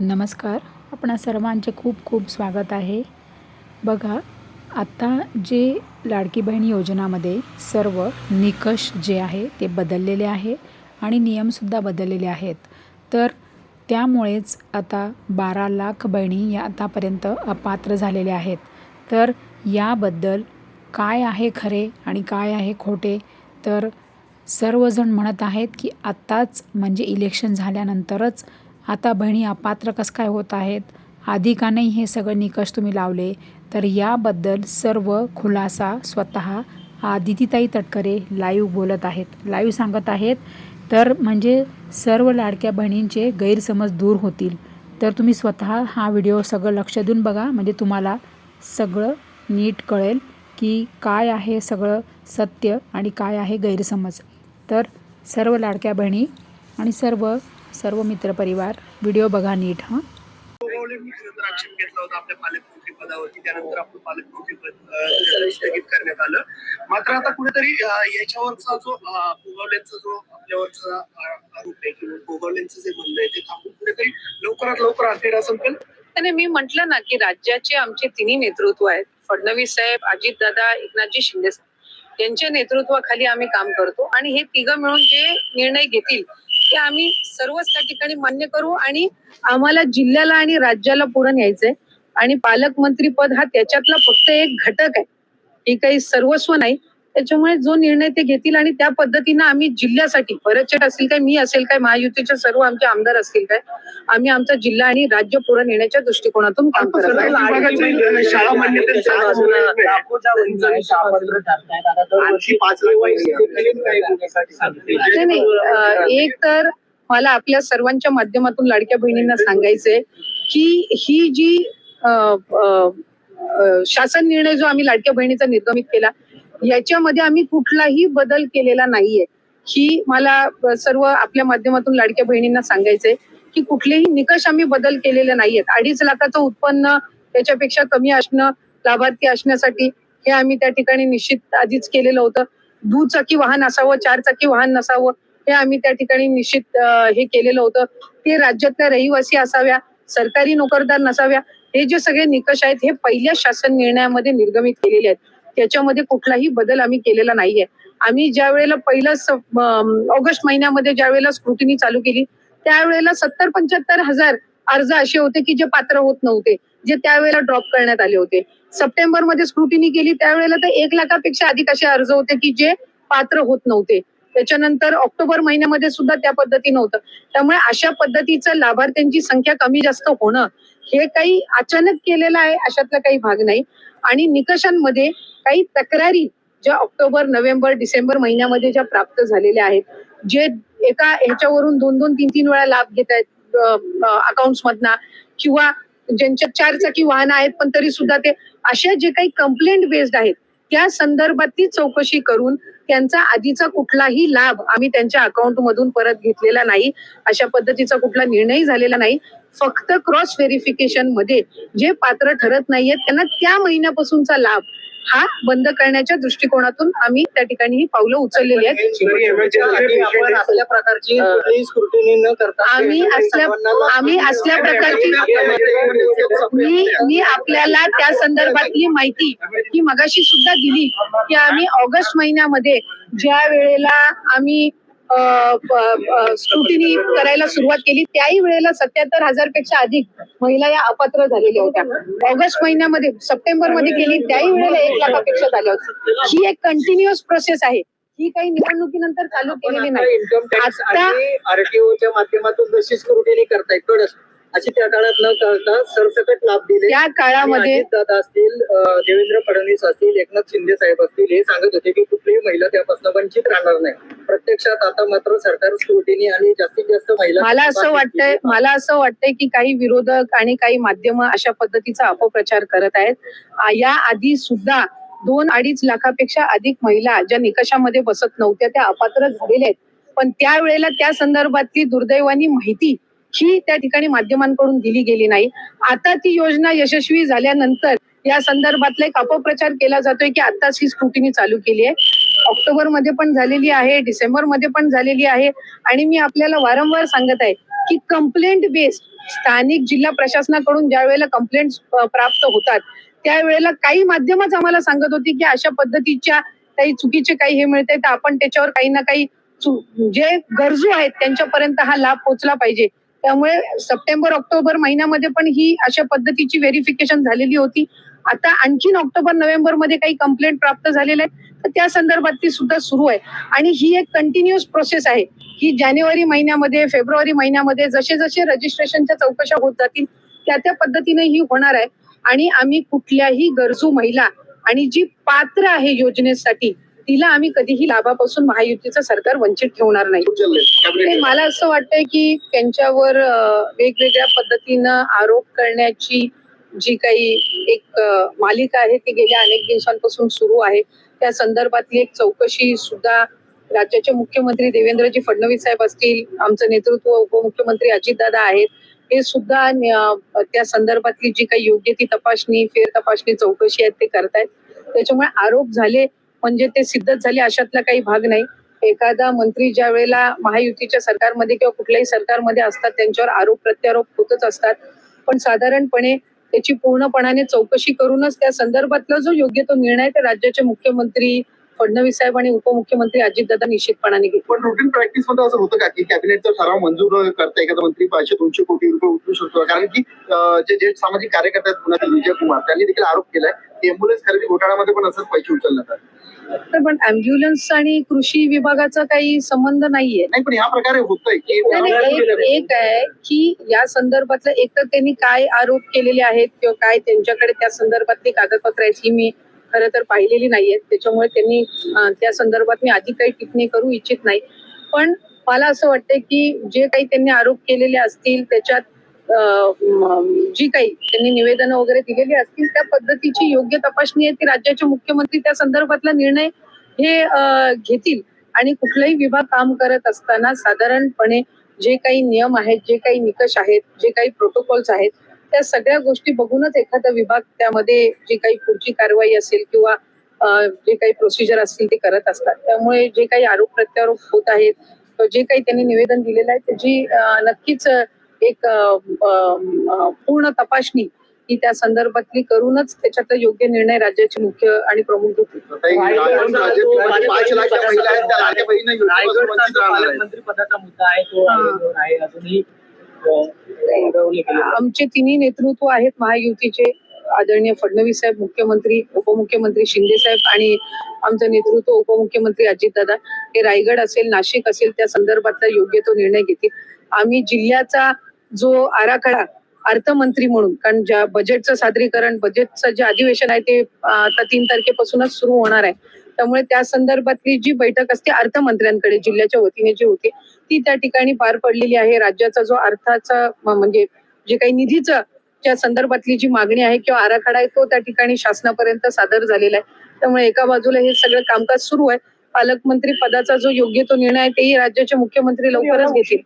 नमस्कार. आपणा सर्वांचे खूप खूप स्वागत आहे. बघा आत्ता जे लाडकी बहीण योजनामध्ये सर्व निकष जे आहे ते बदललेले आहे आणि नियमसुद्धा बदललेले आहेत. तर त्यामुळेच आता बारा लाख बहिणी या आतापर्यंत अपात्र झालेल्या आहेत. तर याबद्दल काय आहे खरे आणि काय आहे खोटे? तर सर्वजण म्हणत आहेत की आत्ताच म्हणजे इलेक्शन झाल्यानंतरच आता बहिणी अपात्र कसं काय होत आहेत? आधी का नाही हे सगळं निकष तुम्ही लावले? तर याबद्दल सर्व खुलासा स्वतः आदितीताई तटकरे लाईव्ह बोलत आहेत. लाईव्ह सांगत आहेत. तर म्हणजे सर्व लाडक्या बहिणींचे गैरसमज दूर होतील. तर तुम्ही स्वतः हा व्हिडिओ सगळं लक्ष देऊन बघा. म्हणजे तुम्हाला सगळं नीट कळेल की काय आहे सगळं सत्य आणि काय आहे गैरसमज. तर सर्व लाडक्या बहिणी आणि सर्व सर्व मित्रपरिवार व्हिडिओ बघा नीट हां. आक्षेप घेतला होता आपल्या पालकमंत्री पदावरती त्यानंतर आपलं पालकमंत्री पद अं, स्थगित करण्यात आलं मात्र आता कुठेतरी याच्यावरचा जो गोगावलेंचा जो आपल्यावरचा आरोप आहे किंवा गोगावलेंचं जे म्हणणं आहे ते थांबून कुठेतरी लवकरात लवकर अखेर संपेल? आणि मी म्हंटल ना की राज्याचे आमचे तिन्ही नेतृत्व आहेत. फडणवीस साहेब अजितदादा एकनाथजी शिंदे साहेब. यांच्या नेतृत्वाखाली आम्ही काम करतो आणि हे तिघं मिळून जे निर्णय घेतील ते आम्ही सर्वच त्या ठिकाणी मान्य करू आणि आम्हाला जिल्ह्याला आणि राज्याला पुढे न्यायचंय. आणि पालकमंत्री पद हा त्याच्यातला फक्त एक घटक आहे. हे काही सर्वस्व नाही. त्याच्यामुळे जो निर्णय ते घेतील आणि त्या पद्धतीनं आम्ही जिल्ह्यासाठी भरतचेट असेल काय मी असेल काय महायुतीचे सर्व आमचे आमदार असतील काय आम्ही आमचा जिल्हा आणि राज्य पुढे नेण्याच्या दृष्टिकोनातून काम करत नाही. एक तर मला आपल्या सर्वांच्या माध्यमातून लाडक्या बहिणींना सांगायचंय की ही जी शासन निर्णय जो आम्ही लाडक्या बहिणीचा निर्गमित केला याच्यामध्ये आम्ही कुठलाही बदल केलेला नाहीये. ही मला सर्व आपल्या माध्यमातून लाडक्या बहिणींना सांगायचंय की कुठलेही निकष आम्ही बदल केलेले नाहीयेत. अडीच लाखाचं उत्पन्न त्याच्यापेक्षा कमी असणं लाभार्थी असण्यासाठी हे आम्ही त्या ठिकाणी निश्चित आधीच केलेलं होतं. दुचाकी वाहन असावं चार चाकी वाहन नसावं हे आम्ही त्या ठिकाणी निश्चित हे केलेलं होतं. ते राज्यातल्या रहिवासी असाव्या सरकारी नोकरदार नसाव्या हे जे सगळे निकष आहेत हे पहिल्या शासन निर्णयामध्ये निर्गमित केलेले आहेत. त्याच्यामध्ये कुठलाही बदल आम्ही केलेला नाहीये. आम्ही ज्या वेळेला पहिलं ऑगस्ट महिन्यामध्ये ज्या वेळेला स्क्रुटिनी चालू केली त्यावेळेला सत्तर पंच्याहत्तर हजार अर्ज असे होते की जे पात्र होत नव्हते जे त्यावेळेला ड्रॉप करण्यात आले होते. सप्टेंबरमध्ये स्क्रुटिनी केली त्यावेळेला तर एक लाखापेक्षा अधिक असे अर्ज होते की जे पात्र होत नव्हते. त्याच्यानंतर ऑक्टोबर महिन्यामध्ये सुद्धा त्या पद्धती नव्हतं त्यामुळे अशा पद्धतीचं लाभार्थ्यांची संख्या कमी जास्त होणं हे काही अचानक केलेलं आहे अशातला काही भाग नाही. आणि निकषांमध्ये काही तक्रारी ज्या ऑक्टोबर नोव्हेंबर डिसेंबर महिन्यामध्ये ज्या प्राप्त झालेल्या आहेत जे एका ह्याच्यावरून दोन दोन तीन तीन वेळा लाभ घेत आहेत अकाउंट मधना किंवा ज्यांच्या चार चाकी वाहन आहेत पण तरी सुद्धा ते अशा जे काही कंप्लेंट बेस्ड आहेत त्या संदर्भातली चौकशी करून त्यांचा आधीचा कुठलाही लाभ आम्ही त्यांच्या अकाउंट मधून परत घेतलेला नाही अशा पद्धतीचा कुठला निर्णय झालेला नाही. फक्त क्रॉस व्हेरिफिकेशनमध्ये जे पात्र ठरत नाहीयेत त्यांना त्या महिन्यापासूनचा लाभ हा बंद करण्याच्या दृष्टिकोनातून आम्ही त्या ठिकाणी ही पावलं उचललेली आहेत. आपण असल्या प्रकारची कुठलीही स्क्रुटिनी न करता आम्ही असल्या- आम्ही असल्या प्रकारची- मी मी आपल्याला त्या संदर्भातली माहिती ही मगाशी सुद्धा दिली की आम्ही ऑगस्ट महिन्यामध्ये ज्या वेळेला आम्ही स्क्रुटिनी करायला सुरुवात केली. त्याही वेळेला सत्याहत्तर हजारपेक्षा अधिक महिला या अपात्र झालेल्या होत्या. ऑगस्ट महिन्यामध्ये सप्टेंबरमध्ये केली. त्याही वेळेला एक लाखापेक्षा झाल्या होत्या. ही एक कंटिन्युअस प्रोसेस आहे. ही काही निवडणुकीनंतर चालू केलेली नाही. आता- आरटीओच्या माध्यमातून जशी स्क्रुटिनी करताय कडस अशी त्या काळात न करता सरसकट लाभ दिले. त्या काळामध्ये दादा असतील देवेंद्र फडणवीस असतील एकनाथ शिंदे साहेब असतील हे सांगत होते की कुठलीही महिला त्यापासून वंचित राहणार नाही. प्रत्यक्षात आता मात्र सरकार स्क्रुटिनी आणि जास्तीत जास्त महिला मला असं वाटतंय मला असं वाटतंय की काही विरोधक आणि काही माध्यम अशा पद्धतीचा अपप्रचार करत आहेत. या आधी सुद्धा दोन अडीच लाखापेक्षा अधिक महिला ज्या निकषामध्ये बसत नव्हत्या त्या अपात्र झालेल्या आहेत. पण त्यावेळेला त्या संदर्भातली दुर्दैवानी माहिती ही त्या ठिकाणी माध्यमांकडून दिली गेली नाही. आता ती योजना यशस्वी झाल्यानंतर या संदर्भातला एक अपप्रचार केला जातोय की आताच ही स्क्रुटिनी चालू केली आहे. ऑक्टोबरमध्ये पण झालेली आहे डिसेंबरमध्ये पण झालेली आहे आणि मी आपल्याला वारंवार सांगत आहे की कंप्लेंट बेस्ड स्थानिक जिल्हा प्रशासनाकडून ज्या वेळेला कंप्लेंट प्राप्त होतात त्यावेळेला काही माध्यमच आम्हाला सांगत होती की अशा पद्धतीच्या काही चुकीचे काही हे मिळते तर आपण त्याच्यावर काही ना काही जे गरजू आहेत त्यांच्यापर्यंत हा लाभ पोहोचला पाहिजे. त्यामुळे सप्टेंबर ऑक्टोबर महिन्यामध्ये पण ही अशा पद्धतीची व्हेरिफिकेशन झालेली होती. आता आणखीन ऑक्टोबर नोव्हेंबरमध्ये काही कंप्लेंट प्राप्त झालेले आहे तर त्या संदर्भात ती सुद्धा सुरू आहे. आणि ही एक कंटिन्युअस प्रोसेस आहे. की जानेवारी महिन्यामध्ये फेब्रुवारी महिन्यामध्ये जसे जसे रजिस्ट्रेशनच्या चौकशा होत जातील त्या त्या पद्धतीने ही होणार आहे. आणि आम्ही कुठल्याही गरजू महिला आणि जी पात्र आहे योजनेसाठी तिला आम्ही कधीही लाभापासून महायुतीचं सरकार वंचित ठेवणार नाही. मला असं वाटतंय की त्यांच्यावर वेगवेगळ्या पद्धतीनं आरोप करण्याची जी काही एक मालिका आहे ती गेल्या अनेक दिवसांपासून सुरू आहे. त्या संदर्भातली एक चौकशी सुद्धा राज्याचे मुख्यमंत्री देवेंद्रजी फडणवीस साहेब असतील आमचं नेतृत्व उपमुख्यमंत्री अजितदादा आहेत हे सुद्धा त्या संदर्भातली जी काही योग्य ती तपासणी फेर तपासणी चौकशी आहेत ते करतायत. त्याच्यामुळे आरोप झाले म्हणजे ते सिद्धच झाले अशातला काही भाग नाही. एखादा मंत्री ज्या वेळेला महायुतीच्या सरकारमध्ये किंवा कुठल्याही सरकारमध्ये असतात त्यांच्यावर आरोप प्रत्यारोप होतच असतात. पण साधारणपणे त्याची पूर्णपणाने चौकशी करूनच त्या संदर्भातला जो योग्य तो निर्णय ते राज्याचे मुख्यमंत्री फडणवीस साहेब आणि उपमुख्यमंत्री अजितदादा निश्चितपणाने घेतले. पण रुटीन प्रॅक्टिसमध्ये असं होतं का की कॅबिनेटचा ठराव मंजूर करता एखादा मंत्री पाचशे दोनशे कोटी रुपये उचलू शकतो? कारण की जे जे सामाजिक कार्यकर्ते आहेत पुण्यातील विजय कुमार त्यांनी देखील आरोप केलाय की एम्ब्युलन्स खरेदी घोटाळ्यामध्ये पण असंच पैसे उचलण्यात आले. तर पण अँब्युलन्स आणि कृषी विभागाचा काही संबंध नाहीये. नाही पण ह्या प्रकारे होतंय की एक एक आहे की या संदर्भातलं एक तर त्यांनी काय आरोप केलेले आहेत किंवा काय त्यांच्याकडे त्या संदर्भातली कागदपत्र आहेत ही मी खरं तर पाहिलेली नाहीयेत. त्याच्यामुळे त्यांनी अं, त्या संदर्भात मी आधी काही टिप्पणी करू इच्छित नाही. पण मला असं वाटतंय की जे काही त्यांनी आरोप केलेले असतील त्याच्यात जी काही त्यांनी निवेदनं वगैरे दिलेली असतील त्या पद्धतीची योग्य तपासणी आहे ती राज्याचे मुख्यमंत्री त्या संदर्भातला निर्णय हे घेतील. आणि कुठलाही विभाग काम करत असताना साधारणपणे जे काही नियम आहेत जे काही निकष आहेत जे काही प्रोटोकॉल्स आहेत त्या सगळ्या गोष्टी बघूनच एखादा विभाग त्यामध्ये जी काही पुढची कारवाई असेल किंवा जे काही प्रोसिजर असतील ते करत असतात. त्यामुळे जे काही आरोप प्रत्यारोप होत आहेत जे काही त्यांनी निवेदन दिलेलं आहे त्याची नक्कीच एक पूर्ण तपासणी ही त्या संदर्भातली करूनच त्याच्यातला योग्य निर्णय राज्याचे मुख्य आणि प्रमुख घेतील. आमचे तिन्ही नेतृत्व आहेत महायुतीचे आदरणीय फडणवीस साहेब मुख्यमंत्री उपमुख्यमंत्री शिंदे साहेब आणि आमचं नेतृत्व उपमुख्यमंत्री अजितदादा. हे रायगड असेल नाशिक असेल त्या संदर्भातला योग्य तो निर्णय घेतील. आम्ही जिल्ह्याचा जो आराखडा अर्थमंत्री म्हणून कारण ज्या बजेटचं सादरीकरण बजेटचं जे अधिवेशन आहे ते आता तीन तारखेपासूनच सुरू होणार आहे. त्यामुळे त्या संदर्भातली जी बैठक असते अर्थमंत्र्यांकडे जिल्ह्याच्या वतीने जी होती ती त्या ठिकाणी पार पडलेली आहे. राज्याचा जो अर्थाचा म्हणजे जे काही निधीचं च्या संदर्भातली जी मागणी आहे किंवा आराखडा आहे तो त्या ठिकाणी शासनापर्यंत सादर झालेला आहे. त्यामुळे एका बाजूला हे सगळं कामकाज सुरू आहे. पालकमंत्री पदाचा जो योग्य तो निर्णय आहे तेही राज्याचे मुख्यमंत्री लवकरच घेतील.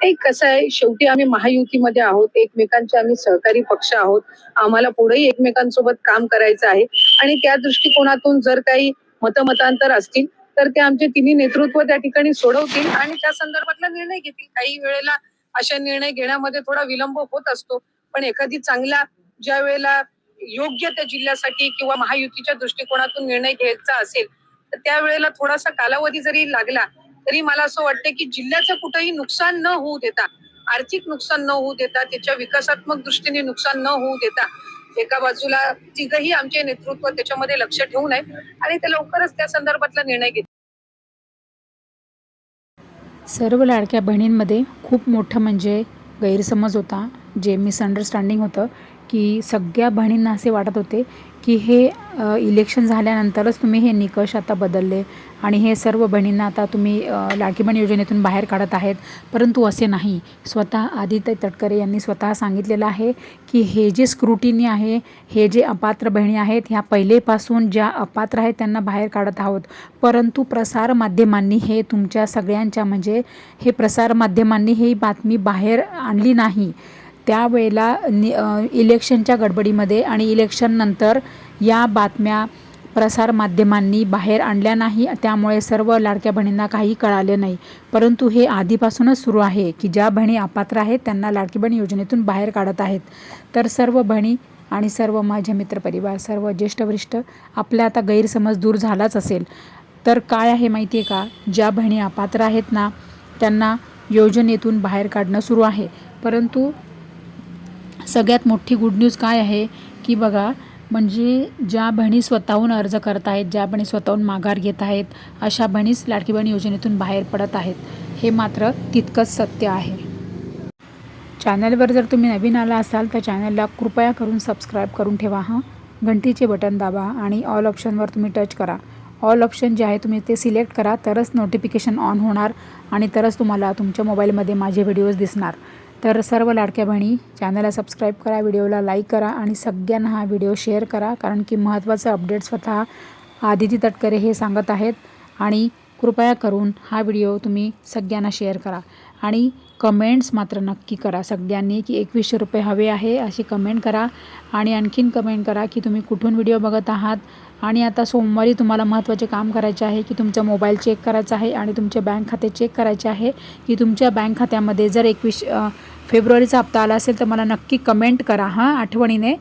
एक कसं आहे शेवटी आम्ही महायुतीमध्ये आहोत एकमेकांचे आम्ही सहकारी पक्ष आहोत आम्हाला पुढेही एकमेकांसोबत काम करायचं आहे. आणि त्या दृष्टिकोनातून जर काही मतमतांतर असतील तर ते आमचे तिन्ही नेतृत्व त्या ठिकाणी सोडवतील आणि त्या संदर्भातला निर्णय घेतील. काही वेळेला अशा निर्णय घेण्यामध्ये थोडा विलंब होत असतो पण एखादी चांगला ज्या वेळेला योग्य त्या जिल्ह्यासाठी किंवा महायुतीच्या दृष्टिकोनातून निर्णय घ्यायचा असेल तर त्यावेळेला थोडासा कालावधी जरी लागला तरी मला असं वाटतं की जिल्ह्याचं कुठंही नुकसान न होऊ देता आर्थिक नुकसान न होऊ देता त्याच्या विकासात्मक दृष्टीने नुकसान न होऊ देता एका बाजूला तिघही आमचे नेतृत्व त्याच्यामध्ये लक्ष ठेवून आहे आणि ते लवकरच त्या संदर्भातला निर्णय घेत सर्व लाडक्या बहिणींमध्ये खूप मोठं म्हणजे गैरसमज होता जे मिसअंडरस्टँडिंग होतं की सगळ्या बहिणींना असे वाटत होते की हे इलेक्शन झाल्यानंतरच तुम्ही हे निकष आता बदलले आणि हे सर्व बहिणींना आता तुम्ही अ, योजनेतून बाहेर काढत आहेत. परंतु असे नाही. स्वतः आदित्य तटकरे यांनी स्वतः सांगितलेलं आहे की हे जे स्क्रुटिनी आहे हे जे अपात्र बहिणी आहेत ह्या पहिलेपासून ज्या अपात्र आहेत त्यांना बाहेर काढत आहोत. परंतु प्रसारमाध्यमांनी हे तुमच्या सगळ्यांच्या म्हणजे हे प्रसारमाध्यमांनी ही बातमी बाहेर आणली नाही. त्यावेळेला नि इलेक्शनच्या गडबडीमध्ये आणि इलेक्शननंतर या बातम्या प्रसारमाध्यमांनी बाहेर आणल्या नाही. त्यामुळे सर्व लाडक्या बहिणींना काही कळाले नाही. परंतु हे आधीपासूनच सुरू आहे की ज्या बहिणी अपात्र आहेत त्यांना लाडकी बहीण योजनेतून बाहेर काढत आहेत. तर सर्व बहिणी आणि सर्व माझे मित्रपरिवार सर्व ज्येष्ठ वरिष्ठ आपला आता गैरसमज दूर झालाच असेल. तर काय आहे माहिती आहे का? ज्या बहिणी अपात्र आहेत ना त्यांना योजनेतून बाहेर काढणं सुरू आहे. परंतु सगळ्यात मोठी गुड न्यूज काय आहे? की बघा म्हणजे ज्या बहिणी स्वतःहून अर्ज करत आहेत ज्या बहिणी स्वतःहून माघार घेत आहेत अशा बहिणीच लाडकी बहीण योजनेतून बाहेर पडत आहेत. हे मात्र तितकंच सत्य आहे. चॅनलवर जर तुम्ही नवीन आला असाल तर चॅनलला कृपया करून सबस्क्राईब करून ठेवा हां? घंटीचे बटन दाबा आणि ऑल ऑप्शनवर तुम्ही टच करा. ऑल ऑप्शन जे आहे तुम्ही ते सिलेक्ट करा तरच नोटिफिकेशन ऑन होणार आणि तरच तुम्हाला तुमच्या मोबाईलमध्ये माझे व्हिडिओज दिसणार. तर सर्व लाडक्या बहिणी चॅनलला सबस्क्राईब करा व्हिडिओला लाईक करा आणि सगळ्यांना हा व्हिडिओ शेअर करा. कारण की महत्त्वाचं अपडेट स्वतः आदिती तटकरे हे सांगत आहेत. आणि कृपया करून हा व्हिडिओ तुम्ही सगळ्यांना शेअर करा. आणि कमेंट्स मात्र नक्की करा. सगळ्यांनी की एकवीसशे रुपये हवे आहे अशी कमेंट करा. आणि आणखीन कमेंट करा की तुम्ही कुठून व्हिडिओ बघत आहात आणि आता सोमवारी तुम्हाला महत्त्वाचे काम करायचे आहे की तुमचा मोबाईल चेक करायचा आहे आणि तुमचे बँक खाते चेक करायचे आहे की तुमच्या बँक खात्यामध्ये जर एकवीस फेब्रुवारीचा हप्ता आला असेल तर मला नक्की कमेंट करा हां आठवणीने.